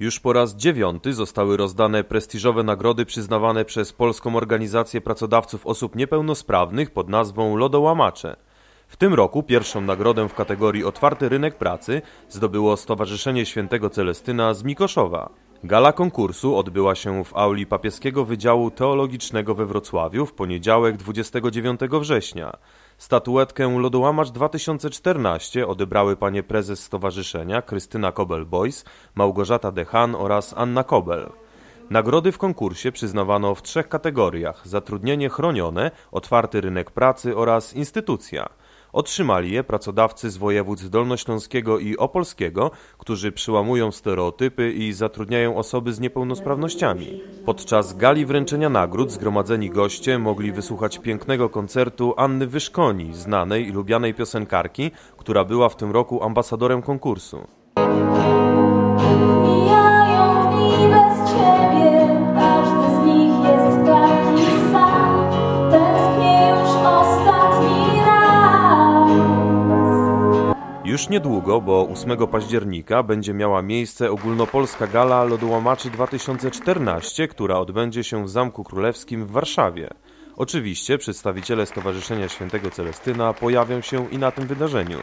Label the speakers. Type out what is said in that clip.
Speaker 1: Już po raz dziewiąty zostały rozdane prestiżowe nagrody przyznawane przez Polską Organizację Pracodawców Osób Niepełnosprawnych pod nazwą Lodołamacze. W tym roku pierwszą nagrodę w kategorii Otwarty Rynek Pracy zdobyło Stowarzyszenie Świętego Celestyna z Mikoszowa. Gala konkursu odbyła się w auli Papieskiego Wydziału Teologicznego we Wrocławiu w poniedziałek 29 września. Statuetkę Lodołamacz 2014 odebrały panie prezes stowarzyszenia Krystyna Kobel-Boys, Małgorzata Dechan oraz Anna Kobel. Nagrody w konkursie przyznawano w trzech kategoriach: zatrudnienie chronione, otwarty rynek pracy oraz instytucja. Otrzymali je pracodawcy z województw dolnośląskiego i opolskiego, którzy przełamują stereotypy i zatrudniają osoby z niepełnosprawnościami. Podczas gali wręczenia nagród zgromadzeni goście mogli wysłuchać pięknego koncertu Anny Wyszkoni, znanej i lubianej piosenkarki, która była w tym roku ambasadorem konkursu. Już niedługo, bo 8 października będzie miała miejsce ogólnopolska gala Lodołamaczy 2014, która odbędzie się w Zamku Królewskim w Warszawie. Oczywiście przedstawiciele Stowarzyszenia Świętego Celestyna pojawią się i na tym wydarzeniu.